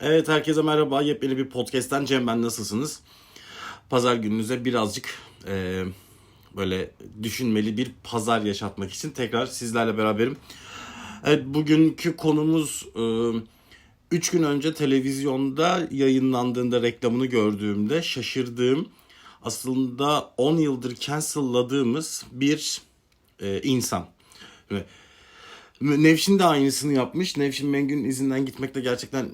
Evet herkese merhaba. Yepyeni bir podcast'ten Cem ben nasılsınız? Pazar gününüze birazcık e, böyle düşünmeli bir pazar yaşatmak için tekrar sizlerle beraberim. Evet bugünkü konumuz 3 gün önce televizyonda yayınlandığında reklamını gördüğümde şaşırdığım aslında 10 yıldır cancel'ladığımız bir e, insan. Nevşin de aynısını yapmış. Nevşin Mengü'nün izinden gitmekte gerçekten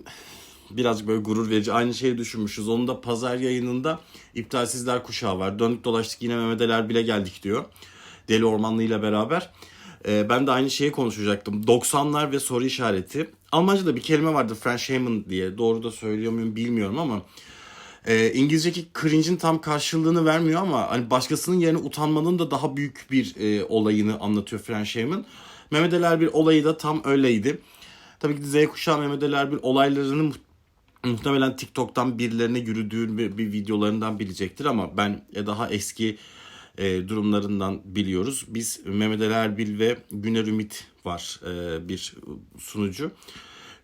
birazcık böyle gurur verici. Aynı şeyi düşünmüşüz. Onun da pazar yayınında iptalsizler kuşağı var. Döndük dolaştık yine Mehmet bile geldik diyor. Deli Ormanlı ile beraber. Ee, ben de aynı şeyi konuşacaktım. 90'lar ve soru işareti. Almanca'da bir kelime vardı Fremdschämen diye. Doğru da söylüyor muyum bilmiyorum ama e, İngilizce'deki cringe'in tam karşılığını vermiyor ama hani başkasının yerine utanmanın da daha büyük bir e, olayını anlatıyor Fremdschämen. Mehmet Ali Erbil olayı da tam öyleydi. Tabii ki Z kuşağı Mehmet Ali Erbil olaylarını muhtemelen TikTok'tan birilerine yürüdüğü bir, bir videolarından bilecektir ama ben e, daha eski e, durumlarından biliyoruz. Biz Mehmet Ali Erbil ve Güner Ümit var e, bir sunucu.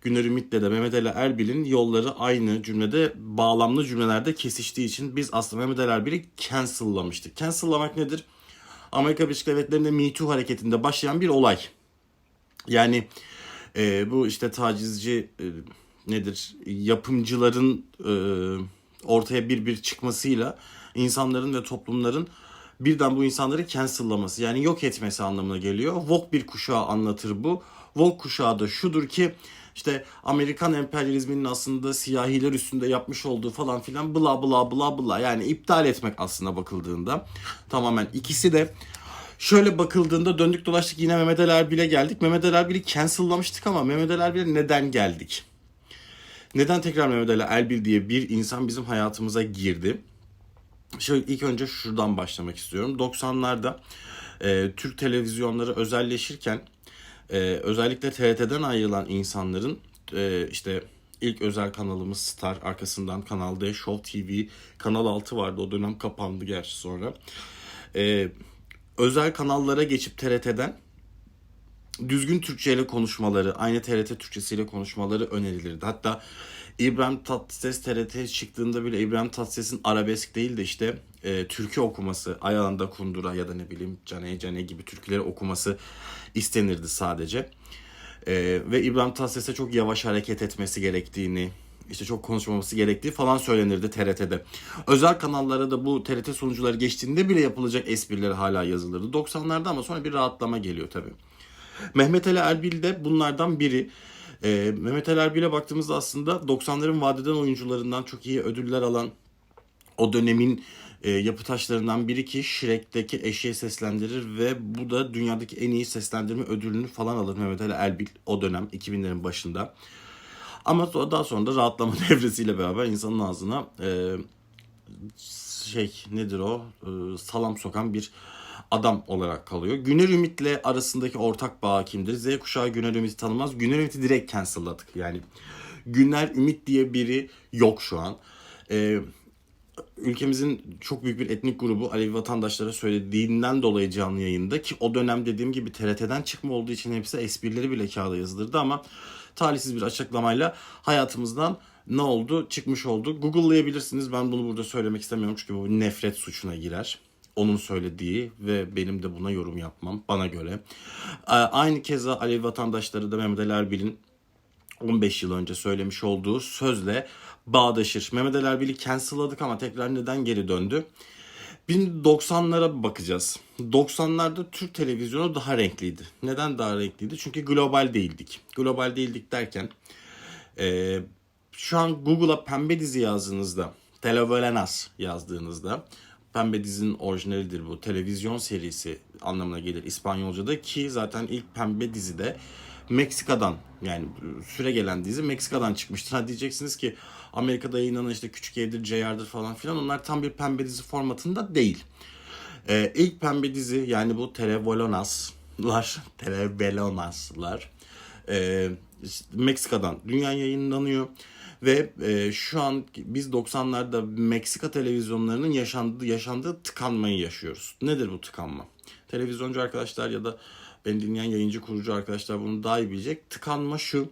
Güner Ümit'le de Mehmet Ali Erbil'in yolları aynı cümlede bağlamlı cümlelerde kesiştiği için biz aslında Mehmet Ali Erbil'i cancel'lamıştık. Cancel'lamak nedir? Amerika Birleşik Devletleri'nde Me Too hareketinde başlayan bir olay. Yani e, bu işte tacizci e, nedir yapımcıların e, ortaya bir bir çıkmasıyla insanların ve toplumların birden bu insanları cancel'laması yani yok etmesi anlamına geliyor. Woke bir kuşağı anlatır bu. Woke kuşağı da şudur ki işte Amerikan emperyalizminin aslında siyahiler üstünde yapmış olduğu falan filan bla bla bla bla yani iptal etmek aslında bakıldığında tamamen ikisi de Şöyle bakıldığında döndük dolaştık yine Mehmet Ali Erbil'e geldik. Mehmet Ali Erbil'i cancel'lamıştık ama Mehmet Ali Erbil'e neden geldik? Neden tekrar Mehmet Ali Erbil diye bir insan bizim hayatımıza girdi? Şöyle ilk önce şuradan başlamak istiyorum. 90'larda e, Türk televizyonları özelleşirken e, özellikle TRT'den ayrılan insanların e, işte ilk özel kanalımız Star arkasından Kanal D, Show TV, Kanal 6 vardı. O dönem kapandı gerçi sonra. E, özel kanallara geçip TRT'den düzgün Türkçe ile konuşmaları, aynı TRT Türkçesiyle konuşmaları önerilirdi. Hatta İbrahim Tatlıses TRT'ye çıktığında bile İbrahim Tatlıses'in arabesk değil de işte e, türkü okuması, Ayağında Kundura ya da ne bileyim Cane Cane gibi türküleri okuması istenirdi sadece. E, ve İbrahim Tatlıses'e çok yavaş hareket etmesi gerektiğini, işte çok konuşmaması gerektiği falan söylenirdi TRT'de. Özel kanallara da bu TRT sunucuları geçtiğinde bile yapılacak espriler hala yazılırdı. 90'larda ama sonra bir rahatlama geliyor tabii. Mehmet Ali Erbil de bunlardan biri. Ee, Mehmet Ali Erbil'e baktığımızda aslında 90'ların vadeden oyuncularından çok iyi ödüller alan o dönemin e, yapı taşlarından biri ki Shrek'teki eşeği seslendirir ve bu da dünyadaki en iyi seslendirme ödülünü falan alır Mehmet Ali Erbil o dönem 2000'lerin başında. Ama daha sonra da rahatlama devresiyle beraber insanın ağzına e, şey nedir o E, salam sokan bir adam olarak kalıyor. Güner Ümit'le arasındaki ortak bağ kimdir? Z kuşağı Güner Ümit'i tanımaz. Güner Ümit'i direkt cancel'ladık. Yani Güner Ümit diye biri yok şu an. E, ülkemizin çok büyük bir etnik grubu Alevi vatandaşlara söylediğinden dolayı canlı yayında ki o dönem dediğim gibi TRT'den çıkma olduğu için hepsi esprileri bile kağıda yazılırdı ama talihsiz bir açıklamayla hayatımızdan ne oldu? Çıkmış oldu. Google'layabilirsiniz. Ben bunu burada söylemek istemiyorum çünkü bu nefret suçuna girer. Onun söylediği ve benim de buna yorum yapmam bana göre. Ee, Aynı keza Alevi vatandaşları da Mehmet Ali Erbil'in 15 yıl önce söylemiş olduğu sözle bağdaşır. Mehmet Ali Erbil'i cancel'ladık ama tekrar neden geri döndü? Şimdi 90'lara bakacağız. 90'larda Türk televizyonu daha renkliydi. Neden daha renkliydi? Çünkü global değildik. Global değildik derken e, şu an Google'a pembe dizi yazdığınızda, Televelenas yazdığınızda Pembe dizinin orijinalidir bu. Televizyon serisi anlamına gelir İspanyolca'da ki zaten ilk pembe dizide Meksika'dan yani süre gelen dizi Meksika'dan çıkmıştır. Ha diyeceksiniz ki Amerika'da yayınlanan işte Küçük Evdir, JR'dır falan filan onlar tam bir pembe dizi formatında değil. Ee, ilk pembe dizi yani bu Televolonaslar, Televolonaslar e, işte Meksika'dan dünya yayınlanıyor. Ve e, şu an biz 90'larda Meksika televizyonlarının yaşandığı, yaşandığı tıkanmayı yaşıyoruz. Nedir bu tıkanma? Televizyoncu arkadaşlar ya da beni dinleyen yayıncı kurucu arkadaşlar bunu daha iyi bilecek. Tıkanma şu.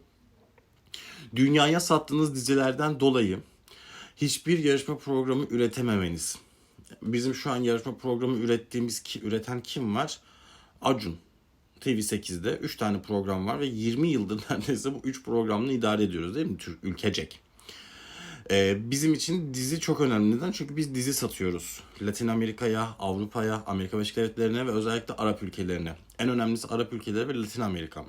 dünyaya sattığınız dizilerden dolayı hiçbir yarışma programı üretememeniz. Bizim şu an yarışma programı ürettiğimiz ki üreten kim var? Acun. TV8'de 3 tane program var ve 20 yıldır neredeyse bu 3 programla idare ediyoruz değil mi? Türk ülkecek. Ee, bizim için dizi çok önemli. Neden? Çünkü biz dizi satıyoruz. Latin Amerika'ya, Avrupa'ya, Amerika Birleşik Devletleri'ne ve özellikle Arap ülkelerine. En önemlisi Arap ülkeleri ve Latin Amerika.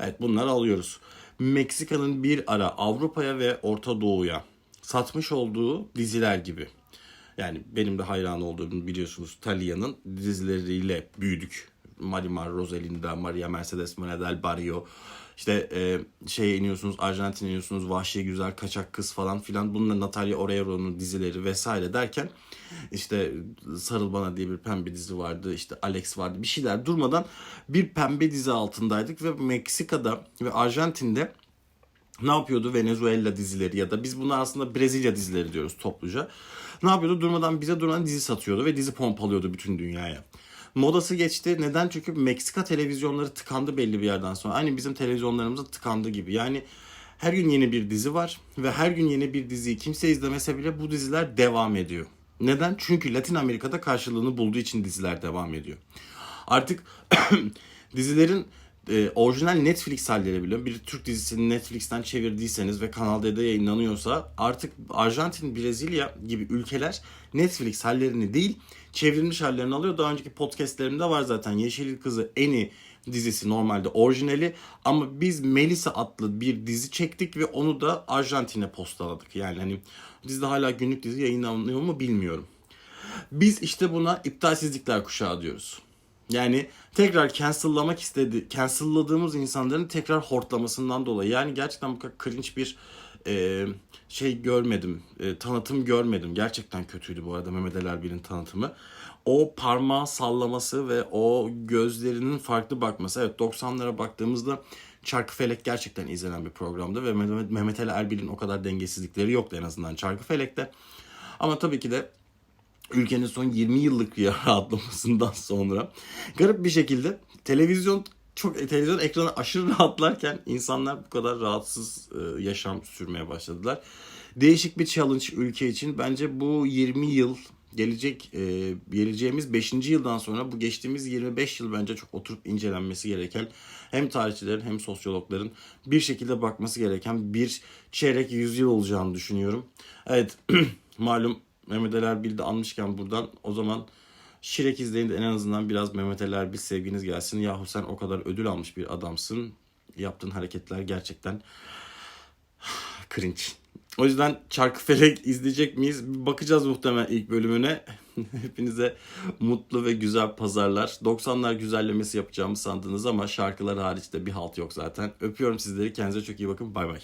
Evet bunları alıyoruz. Meksika'nın bir ara Avrupa'ya ve Orta Doğu'ya satmış olduğu diziler gibi. Yani benim de hayran olduğum biliyorsunuz Talia'nın dizileriyle büyüdük. Marimar, Rosalinda, Maria Mercedes, Maria del Barrio. İşte e, şeye iniyorsunuz, Arjantin'e iniyorsunuz, Vahşi Güzel, Kaçak Kız falan filan. Bununla Natalia Oreiro'nun dizileri vesaire derken işte Sarıl Bana diye bir pembe dizi vardı. işte Alex vardı. Bir şeyler durmadan bir pembe dizi altındaydık ve Meksika'da ve Arjantin'de ne yapıyordu Venezuela dizileri ya da biz buna aslında Brezilya dizileri diyoruz topluca. Ne yapıyordu? Durmadan bize durmadan dizi satıyordu ve dizi pompalıyordu bütün dünyaya. Modası geçti. Neden? Çünkü Meksika televizyonları tıkandı belli bir yerden sonra. Aynı bizim televizyonlarımız tıkandı gibi. Yani her gün yeni bir dizi var ve her gün yeni bir diziyi kimse izlemese bile bu diziler devam ediyor. Neden? Çünkü Latin Amerika'da karşılığını bulduğu için diziler devam ediyor. Artık dizilerin e, orijinal Netflix halleri bile bir Türk dizisini Netflix'ten çevirdiyseniz ve Kanal D'de yayınlanıyorsa artık Arjantin, Brezilya gibi ülkeler Netflix hallerini değil çevrilmiş hallerini alıyor. Daha önceki podcastlerimde var zaten Yeşil Kızı Eni dizisi normalde orijinali ama biz Melisa adlı bir dizi çektik ve onu da Arjantin'e postaladık. Yani hani dizide hala günlük dizi yayınlanıyor mu bilmiyorum. Biz işte buna iptalsizlikler kuşağı diyoruz. Yani tekrar cancel'lamak istedi, cancel'ladığımız insanların tekrar hortlamasından dolayı. Yani gerçekten bu kadar cringe bir e, şey görmedim, e, tanıtım görmedim. Gerçekten kötüydü bu arada Mehmet Ali Erbil'in tanıtımı. O parmağı sallaması ve o gözlerinin farklı bakması. Evet 90'lara baktığımızda Çarkıfelek gerçekten izlenen bir programdı ve Mehmet, Ali Erbil'in o kadar dengesizlikleri yoktu en azından Çarkıfelek'te. Ama tabii ki de ülkenin son 20 yıllık rahatlamasından sonra garip bir şekilde televizyon çok televizyon ekranı aşırı rahatlarken insanlar bu kadar rahatsız e, yaşam sürmeye başladılar. Değişik bir challenge ülke için. Bence bu 20 yıl gelecek e, geleceğimiz 5. yıldan sonra bu geçtiğimiz 25 yıl bence çok oturup incelenmesi gereken hem tarihçilerin hem sosyologların bir şekilde bakması gereken bir çeyrek yüzyıl olacağını düşünüyorum. Evet malum Mehmet Ali Erbil'i de almışken buradan o zaman Şirek izleyin de en azından biraz Mehmet Ali Erbil sevginiz gelsin. Yahu sen o kadar ödül almış bir adamsın. Yaptığın hareketler gerçekten cringe. O yüzden Çarkıfelek izleyecek miyiz? Bakacağız muhtemelen ilk bölümüne. Hepinize mutlu ve güzel pazarlar. 90'lar güzellemesi yapacağımı sandınız ama şarkılar hariç de bir halt yok zaten. Öpüyorum sizleri. Kendinize çok iyi bakın. Bay bay.